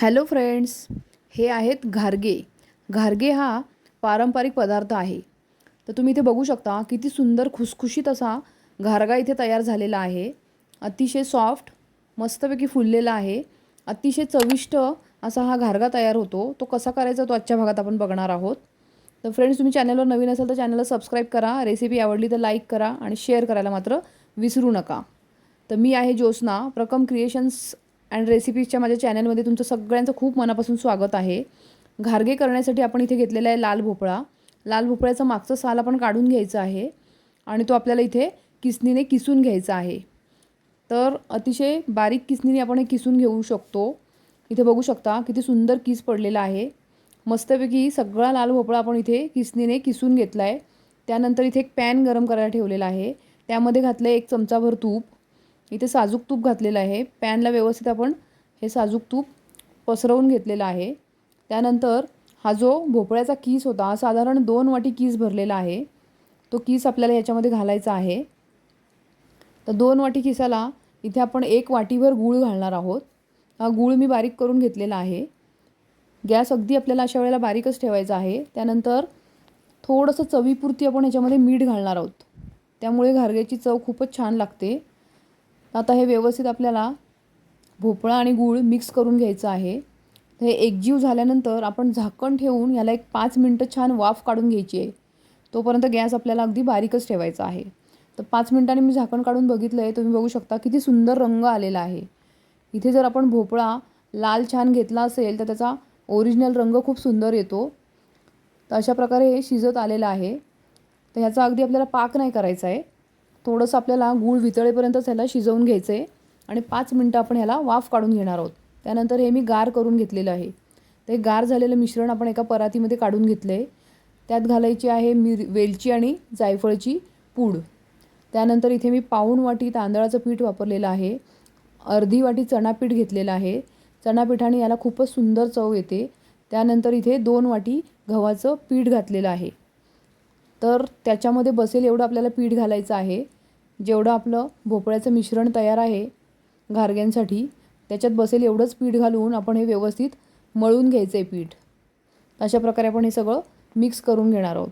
Hello friends हे आहेत घारगे. घारगे हा पारंपरिक पदार्थ आहे. तर तुम्ही इथे बघू शकता किती सुंदर खुसखुशीत असा घारगा इथे तयार झालेला आहे. अतिशय सॉफ्ट मस्तपैकी फुललेला आहे. अतिशय चविष्ट असा हा घारगा तयार होतो. तो कसा करायचा तो आजच्या भागात आपण बघणार आहोत. तर फ्रेंड्स तुम्ही चॅनलवर नवीन असाल तर चॅनलला सबस्क्राईब करा रेसिपी आवडली तर लाईक करा आणि शेअर करायला मात्र विसरू नका. तर मी आहे ज्योत्स्ना प्रकम क्रिएशन्स अँड रेसिपीजच्या माझ्या चॅनलमध्ये तुमचं सगळ्यांचं खूप मनापासून स्वागत आहे. घारगे करण्यासाठी आपण इथे घेतलेला आहे लाल भोपळा. लाल भोपळ्याचं मागचं साल आपण काढून घ्यायचं आहे. आणि तो आपल्याला इथे किसनीने किसून घ्यायचा आहे. तर अतिशय बारीक किसनीने आपण हे किसून घेऊ शकतो. इथे बघू शकता किती सुंदर किस पडलेला आहे. मस्तपैकी सगळा लाल भोपळा आपण इथे किसनीने किसून घेतला आहे त्यानंतर इथे एक पॅन गरम करायला ठेवलेला आहे. त्यामध्ये घातलं आहे एक चमचाभर तूप. इथे साजूक तूप घातलेलं आहे. पॅनला व्यवस्थित आपण हे साजूक तूप पसरवून घेतलेलं आहे. त्यानंतर हा जो भोपळ्याचा कीस होता हा साधारण दोन वाटी कीस भरलेला आहे. तो कीस आपल्याला याच्यामध्ये घालायचा आहे. तर दोन वाटी किसाला इथे आपण एक वाटीभर गूळ घालणार आहोत. हा गूळ मी बारीक करून घेतलेला आहे. गॅस अगदी आपल्याला अशा वेळेला बारीकच ठेवायचा आहे. त्यानंतर थोडंसं चवीपुरती आपण ह्याच्यामध्ये मीठ घालणार आहोत. त्यामुळे घारग्याची चव खूपच छान लागते. आता हे व्यवस्थित आपल्याला भोपळा आणि गूळ मिक्स करून घ्यायचं आहे. हे एकजीव झाल्यानंतर आपण झाकण ठेवून याला एक पाच मिनटं छान वाफ काढून घ्यायची आहे. तोपर्यंत गॅस आपल्याला अगदी बारीकच ठेवायचा आहे. तर पाच मिनटांनी मी झाकण काढून बघितलं आहे तुम्ही बघू शकता किती सुंदर रंग आलेला आहे. इथे जर आपण भोपळा लाल छान घेतला असेल तर त्याचा ओरिजिनल रंग खूप सुंदर येतो. तर अशा प्रकारे हे शिजत आलेलं आहे. तर ह्याचा अगदी आपल्याला पाक नाही करायचा आहे. थोडंसं आपल्याला गूळ वितळेपर्यंतच ह्याला शिजवून घ्यायचं आहे आणि पाच मिनटं आपण ह्याला वाफ काढून घेणार आहोत. त्यानंतर हे मी गार करून घेतलेलं आहे. ते गार झालेलं मिश्रण आपण एका परातीमध्ये काढून घेतलं आहे त्यात घालायची आहे मिर वेलची आणि जायफळची पूड. त्यानंतर इथे मी पाऊण वाटी तांदळाचं पीठ वापरलेलं आहे. अर्धी वाटी चणापीठ घेतलेलं आहे. चणापिठाने याला खूपच सुंदर चव येते. त्यानंतर इथे दोन वाटी गव्हाचं पीठ घातलेलं आहे. तर त्याच्यामध्ये बसेल एवढं आपल्याला पीठ घालायचं आहे. जेवढं आपलं भोपळ्याचं मिश्रण तयार आहे घारग्यांसाठी त्याच्यात बसेल एवढंच पीठ घालून आपण हे व्यवस्थित मळून घ्यायचं आहे पीठ. अशा प्रकारे आपण हे सगळं मिक्स करून घेणार आहोत.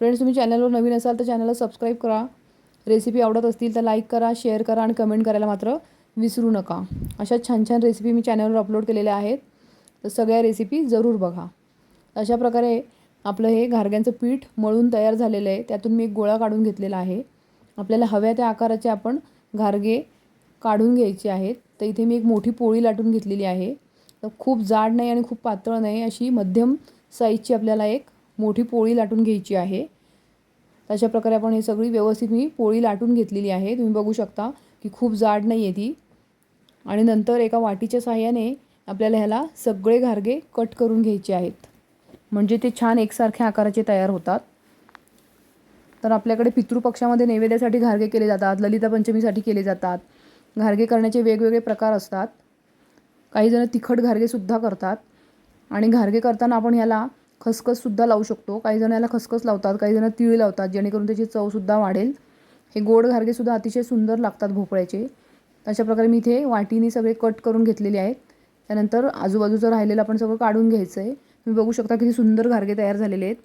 फ्रेंड्स तुम्ही चॅनलवर नवीन असाल तर चॅनलला सबस्क्राईब करा. रेसिपी आवडत असतील तर लाईक करा शेअर करा आणि कमेंट करायला मात्र विसरू नका. अशा छान छान रेसिपी मी चॅनलवर अपलोड केलेल्या आहेत. तर सगळ्या रेसिपी जरूर बघा. अशा प्रकारे आपलं हे घारग्यांचं पीठ मळून तयार झालेलं आहे. त्यातून मी एक गोळा काढून घेतलेला आहे. आपल्याला हव्या त्या आकाराचे आपण घारगे काढून घ्यायचे आहेत. तर इथे मी एक मोठी पोळी लाटून घेतलेली आहे. तर खूप जाड नाही आणि खूप पातळ नाही अशी मध्यम साईजची आपल्याला एक मोठी पोळी लाटून घ्यायची आहे. तशा प्रकारे आपण हे सगळी व्यवस्थित मी पोळी लाटून घेतलेली आहे. तुम्ही बघू शकता की खूप जाड नाही आहे ती. आणि नंतर एका वाटीच्या साह्याने आपल्याला ह्याला सगळे घारगे कट करून घ्यायचे आहेत. म्हणजे ते छान एकसारख्या आकाराचे तयार होतात. तर आपल्याकडे पितृपक्षामध्ये नैवेद्यासाठी घारगे केले जातात ललिता पंचमीसाठी केले जातात. घारगे करण्याचे वेगवेगळे प्रकार असतात. काही जण तिखट घारगेसुद्धा करतात. आणि घारगे करताना आपण ह्याला खसखससुद्धा लावू शकतो. काही जण याला खसखस लावतात काही जण तीळ लावतात जेणेकरून त्याची चवसुद्धा वाढेल. हे गोड घारगेसुद्धा अतिशय सुंदर लागतात भोपळ्याचे. अशा प्रकारे मी इथे वाटीने सगळे कट करून घेतलेले आहेत. त्यानंतर आजूबाजूचं राहिलेलं आपण सगळं काढून घ्यायचं आहे तुम्ही बघू शकता किती सुंदर घारगे तयार झालेले आहेत.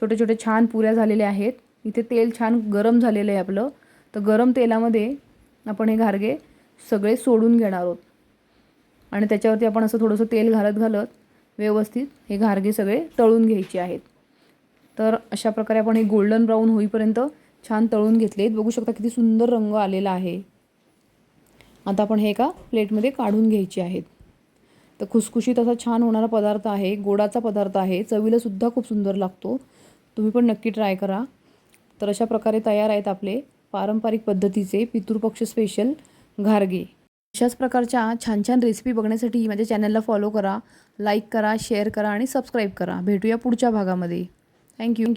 छोटे छोटे छान पुऱ्या झालेल्या आहेत. इथे तेल छान गरम झालेलं आहे आपलं. तर गरम तेलामध्ये आपण हे घारगे सगळे सोडून घेणार आहोत. आणि त्याच्यावरती आपण असं थोडंसं तेल घालत घालत व्यवस्थित हे घारगे सगळे तळून घ्यायचे आहेत. तर अशा प्रकारे आपण हे गोल्डन ब्राऊन होईपर्यंत छान तळून घेतलेत बघू शकता किती सुंदर रंग आलेला आहे. आता आपण हे एका प्लेटमध्ये काढून घ्यायचे आहेत. तर खुसखुशीत असा छान होणारा पदार्थ आहे गोडाचा पदार्थ आहे. चवीलासुद्धा खूप सुंदर लागतो. तुम्ही पण नक्की ट्राय करा. तर अशा प्रकारे तयार आहेत आपले पारंपरिक पद्धतीचे पितृपक्ष स्पेशल घारगे. अशाच प्रकारच्या छान छान रेसिपी बघण्यासाठी माझ्या चॅनलला फॉलो करा लाईक करा शेअर करा आणि सबस्क्राईब करा. भेटूया पुढच्या भागामध्ये. थँक्यू